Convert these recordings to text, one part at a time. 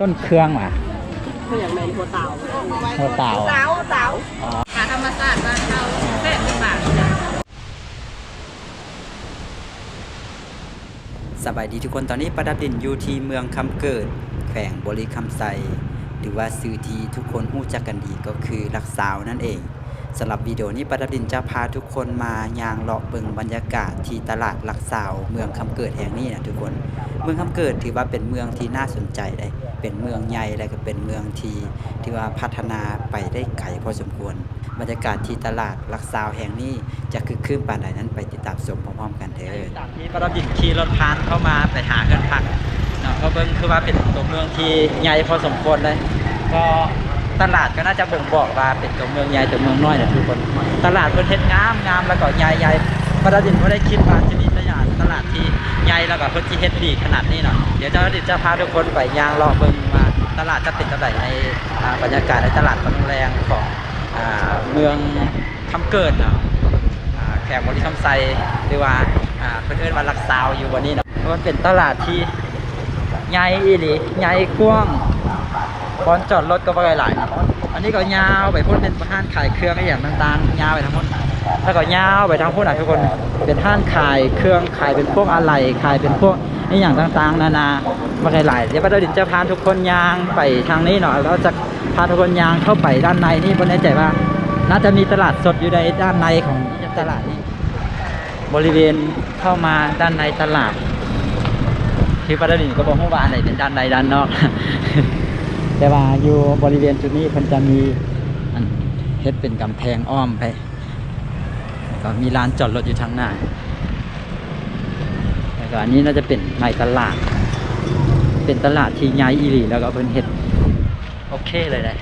ต้นเครื่องว่ะคืออย่างในหัวเต่าหัวเต่าเต่าเต่าหาธรรมศาสตร์บ้านเขาแค่สิบบาทสบายดีทุกคนตอนนี้ประดับดินอยู่ที่เมืองคำเกิด แขวงบริคำไซหรือว่าซื้อที่ทุกคนรู้จักกันดีก็คือลักสาวนั่นเอง สำหรับวิดีโอนี้ประดับดินจะพาทุกคนมาย่างเลาะเบิงบรรยากาศที่ตลาดหลักสาวเมืองคำเกิดแห่งนี้นะทุกคน เมืองคำเกิดถือว่าเป็นเมืองที่น่าสนใจเลยเป็นเมืองใหญ่และก็เป็นเมืองที่ที่ว่าพัฒนาไปได้ไกลพอสมควร บรรยากาศที่ตลาดหลักซาวแห่งนี้จะคือคืนปานใดนั้นไปติดตามชมพร้อมๆกันเถอะจากที่ประดิษฐ์ขี่รถพานเข้ามาไปหาเงินพักเนาะก็เบิ่งคือว่าเป็นตัวเมืองที่ใหญ่พอสมควรเลยก็ ตลาดก็น่าจะบ่งบอกว่าเป็นตัวเมืองใหญ่ตัวเมืองน้อยนะทุกคนตลาดเพิ่นเฮ็ดงามงามแล้วก็ใหญ่ใหญ่ประดิษฐ์บ่ได้คิดว่าจะมีตลาดตลาดที่ใหญ่แล้วก็เพิ่นสิเฮ็ดดีขนาดนี้เนาะเดี๋ยวเจ้าประดิษฐ์จะพาทุกคนไปย่างเลาะเบิ่งว่าตลาดจะเป็นจังไดในบรรยากาศในตลาดตอนแรงของเมืองคำเกิดเนาะแขกบริคำไซหรือว่าเพื่อนเอิ้นว่าลักซาวอยู่วันนี้เนาะเพราะมันเป็นตลาดที่ใหญ่อีหลีใหญ่กว้าง บอนจอดรถก็บ่หลายนะอันนี้ก็ยาวไปพุ่นเป็นห้านขายเครื่องอะไรอย่างต่างๆยาวไปทั้งพุ่นแล้วก็ยาวไปทั้งพุ่นอะทุกคนเป็นห้านขายเครื่องขายเป็นพวกอะไหล่ขายเป็นพวกอย่างต่างๆ นานาบ่หลายเดี๋ยวป้าดินจะพาทุกคนยางไปทางนี้เนาะแล้วจะพาทุกคนยางเข้าไปด้านในนี่บนแน่ใจว่า น่าจะมีตลาดสดอยู่ในด้านในของตลาดนี้บริเวณเข้ามาด้านในตลาดที่ปาราดินก็บอกว่าอันไหนเป็นด้านในด้านนอก แต่ว่าอยู่บริเวณจุดนี้มันจะมีเฮ็ดเป็นกำแพงอ้อมไป ก็มีร้านจอดรถอยู่ทางหน้าแล้วก็อันนี้น่าจะเป็นในตลาด เป็นตลาดที่ใหญ่อีหลีแล้วก็เพิ่นเฮ็ดโอเคเลยนะ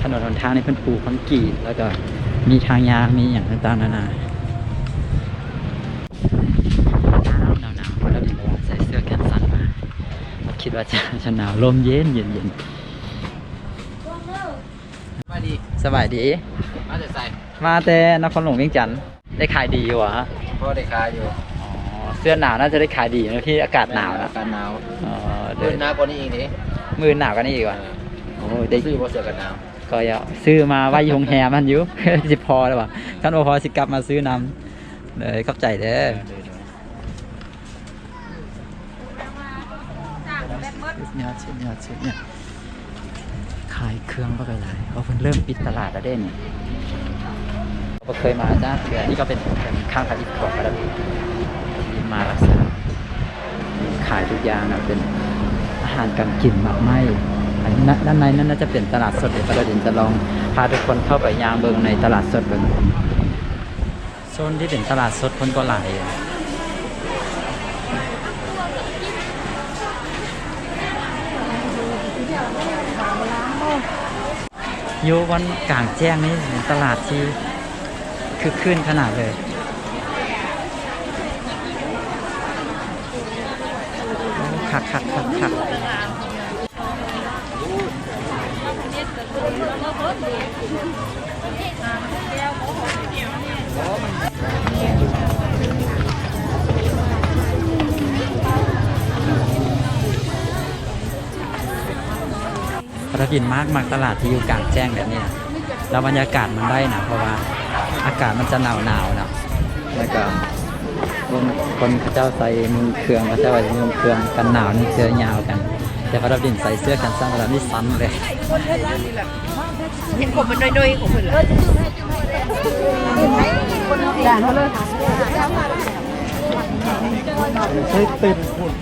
ถนนหนทางในเพิ่นปูพังกีแล้วก็มีทางยางมีอย่างต่างๆนานาหนาวหนาวๆแล้วดินใส่เสื้อแขนสั้นมา คิดว่าจะจะหนาวลมเย็นเย็นเย็นมาดีสบายดี มาจะใส่มาแต่นครหลวงเวียงจันทน์ได้ขายดีอยู่เหรอฮะพ่อได้คาอยู่อ๋อเสื้อหนาวน่าจะได้ขายดีนะที่อากาศหนาวนะกันหนาวอ๋อเดี๋เดิยวนหนาวกว่านี้อีกนี่มือหนาวกันนี่อีกว่ะโอ้ยได้ซื้อบ่เสือกันหนาวก็อย่าซื้อมาไว้อยโรงแฮมันอยู่สิพอแล้วว่ะท่านโอพอสิกลับมาซื้อนำเลยเข้าใจเด้อ นี่ยชิ้นเนี่ยชิ้นเนี่ยขายเครื่องก็ไปหลายเขาเพิ่งเริ่มปิดตลาดแล้วเด้นี่ก็เคยมาจ้าเถื่อนี่ก็เป็นเป็นข้างทางอีกของแล้วที่มารักษาขายทุกอย่างนะเป็นอาหารการกินหมากไหมอันนั้นด้านในนั้นน่าจะเป็นตลาดสดเดี๋ยวประเด็นจะลองพาทุกคนเข้าไปยางเบิงในตลาดสดเบิงโซนที่เป็นตลาดสดคนก็หลาย ยูวันกลางแจ้งนี่ตลาดที่คือขึ้นขนาดเลย คักคัก กคักประดินมากมากตลาดที่อยู่กลางแจ้งแบบนี้นะแล้วบรรยากาศมันได้นะเพราะว่าอากาศมันจะหนาวหนาวๆนะแล้วก็คนคนเขาเจ้าใส่มือเครื่องเขาเจ้าใส่มือเครื่องกันหนาวนี่เสื้อยาวกัน แต่พระดินใส่เสื้อกันสั้นแล้วนี่ซ้ำเลยเห็นผมมันด้อยๆของผมเลยด่านเขาเลยใช่ตื่นหุ่น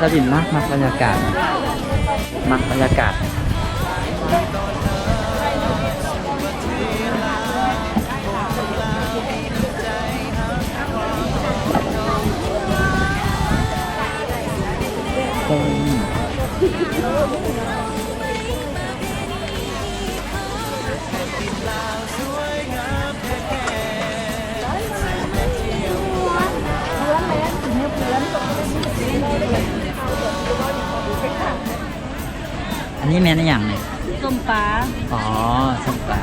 พระดินมากมากบรรยากาศมากบรรยากาศ อันนี้แม่นอย่างเนยส้มปลาอ๋อส้มปลา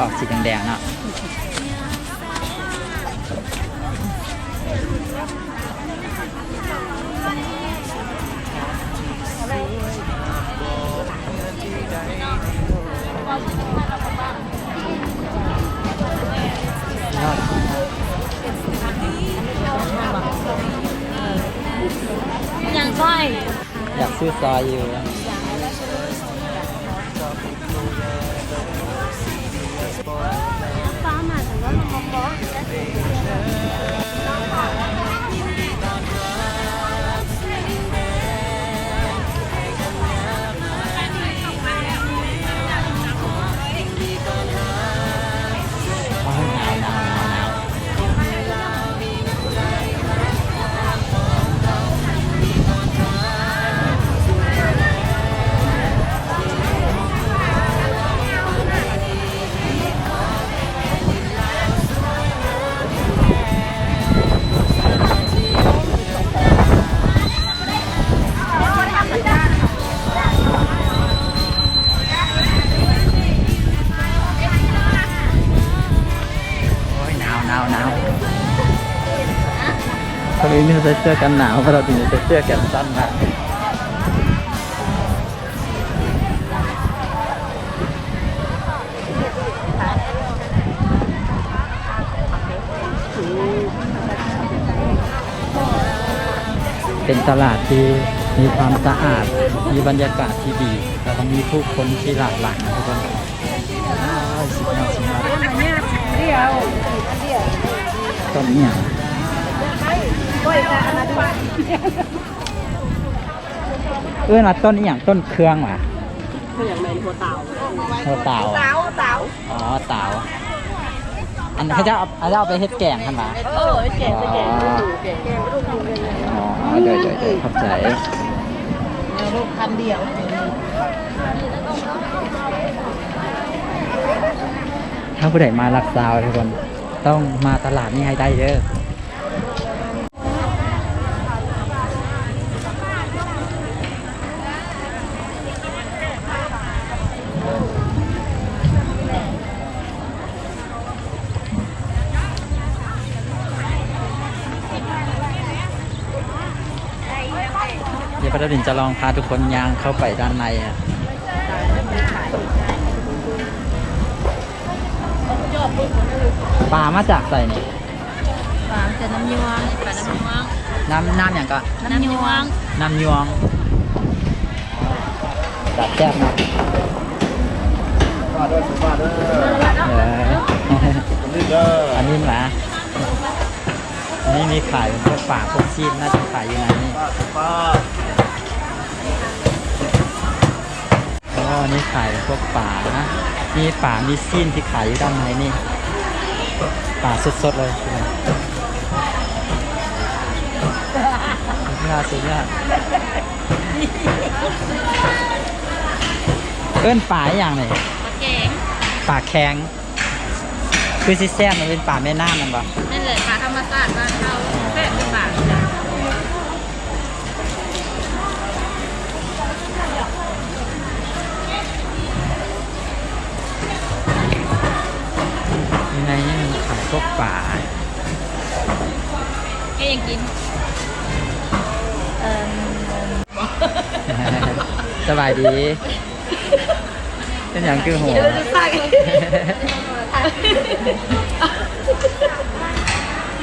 ออกสีแดงๆเนาะ อยากซื้อซอ คนอื่นนี่ใส่เสื้อกันหนาวเพราะเราถึงจะใส่เสื้อกันสั้นมากเป็นตลาดที่มีความสะอาด มีบรรยากาศที่ดี แล้วก็มีผู้คนที่หลากหลายนะทุกคนอ้าวสุดยอดสุดยอดเดียวต้นเนี่ย เอื้อนว่าต้นอหย่างต้นเครื่องว่ะคืออย่างแมนหัวเต่าโอ้เต่าเต่าเต่าอ๋อเต่าอันเขาจะเอาเขาจะเอาไปเฮ็ดแกงทันวะเออแก่แก่ดูแก่แก่ดูดูเลยอ๋อเดี๋ยวเดี๋ยวเดี๋ยวเข้าใจลูกคันเดียวถ้าผู้ใดมาลักซาวทุกคนต้องมาตลาดนี้ให้ได้เด้อ เดี๋ยวพระดาดินจะลองพาทุกคนย่างเข้าไปด้านในอะปลามาจากใส่นี่ปลาจะน้ำยวงปลาน้ำยวงน้ำน้ำอย่างก็น้ำยวงน้ำยวงจัดแซ่บเนาะเอออันนี้หมาอันนี้มีขายเป็นพวกป่าพวกชีพน่าจะขายอยู่ไหนนี่ อ๋ออันนี้ขายเป็นพวกป่านะมีป่ามีซีนที่ขายอยู่ด้านในนี่ป่าสดๆเลยสุดยอดสุดยอดเอิ้นป่าอหย่างเลยปลาเก่งป่าแข็งคือซิแซ่บมันเป็นป่าแม่น้ำมันปะนั่นแหละปลาธรรมชาติบ้านเขาแซ่บเป็นบาทจ้ะ ยังไงนี่มันขายพวกป่าแกยังกินสบายดีเป็นอย่างคือหัว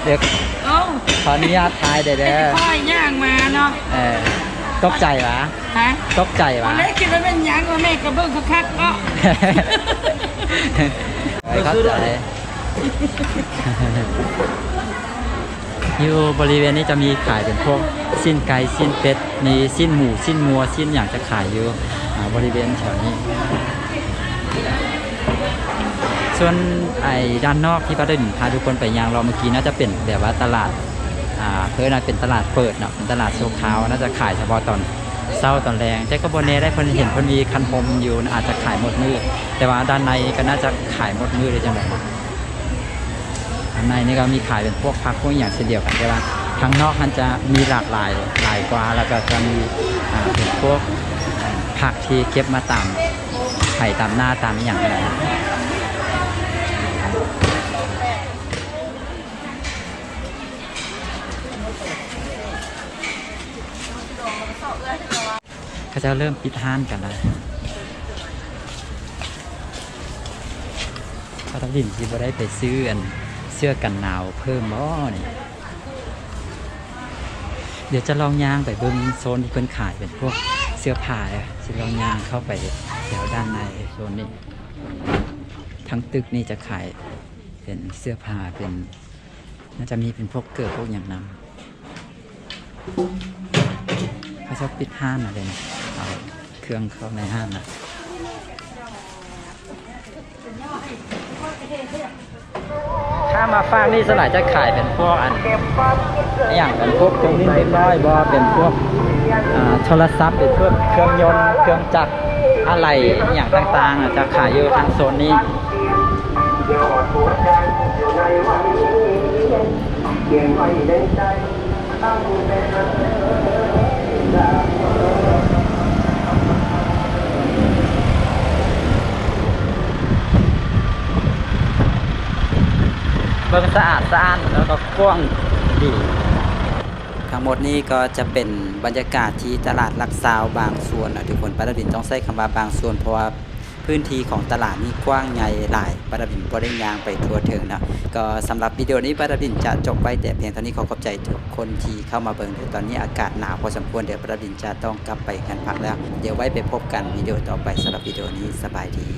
เดี๋ยวเอ้าขออนุญาตทายเด้อเด้อค่อยย่างมาเนาะเออตกใจวะฮะตกใจตอวะนแรกคิดว่าเป็นหยังว่าแม่กระเบื้องคักๆเนาะไม่เข้าใจ อยู่บริเวณนี้จะมีขายเป็นพวกสิ้นไก่สิ้นเป็ดมีสิ้นหมูสิ้นงัวสิ้นอย่างจะขายอยู่บริเวณแถวนี้ ส่วนไอ้ด้านนอกที่ป้าด้หนพาทุกคนไปยางเราเมื่อกี้น่าจะเป็นแบบว่าตลาดอ่าเพื่อนะเป็นตลาดเปิดเนาะเป็นตลาดโชว์ขาวน่าจะขายเฉพาะตอนเศร้าตอนแรงแต่ก็บนเน่ได้เพิ่นเห็นพนมีคันพรมอยู่อาจจะขายหมดมือแต่ว่าด้านในก็น่าจะขายหมดมือเลยจังได ในนี่ก็มีขายเป็นพวกพักพวกอย่างเฉลี่ยวกันใช่ปะข้างนอกมันจะมีหลากหลายหลายกว่า แล้วก็จะมีเพวกผักที่เก็บมาตามไข่ตามหน้าตามอย่างไรเขาจะเริ่มปิดห้านกันแล้วพระทับดินที่บ่ได้ไปซื้ออัน สื้อกันหนาวเพิ่มบ่นี่เดี๋ยวจะลองย่างไปเบิ้งโซนที่เพิ่นขายเป็นพวกเสื้อผ้าอะลองย่างเข้าไปแถวด้านในโซนนี้ ทั้งตึกนี่จะขายเป็นเสื้อผ้าเป็นน่าจะมีเป็นพวกเกิดพวกอย่างนำเขาชอบปิดห้างอะไรนะเอาเครื่องเข้าในห้างนะ ถ้ามาฟางนี่สลายจะขายเป็นพวกอันอย่างเป็นพวกเครื่องนิดเล็กน้อยบ่เป็นพวกโทรศัพท์เป็นพวกเครื่องยนต์เครื่องจักรอะไรอย่างต่างๆจะขายอยู่ทางโซนนี้เบิ่ง สะอาดสะอ้านแล้วก็กว้างดีทั้งหมดนี้ก็จะเป็นบรรยากาศที่ตลาดลักซาวบางส่วนนะทุกคนปาราดินต้องใช้คำว่าบางส่วนเพราะว่าพื้นที่ของตลาดนี้กว้างใหญ่หลายปาราดินบ่ได้ยางไปทั่วถึงนะก็สำหรับวิดีโอนี้ปาราดินจะจบไว้แต่เพียงเท่านี้ขอขอบใจทุกคนที่เข้ามาเบิ่งตอนนี้อากาศหนาวพอสมควรเดี๋ยวปาราดินจะต้องกลับไปกันพักแล้ว เดี๋ยวไว้ไปพบกันวิดีโอต่อไปสำหรับวิดีโอนี้สบายดี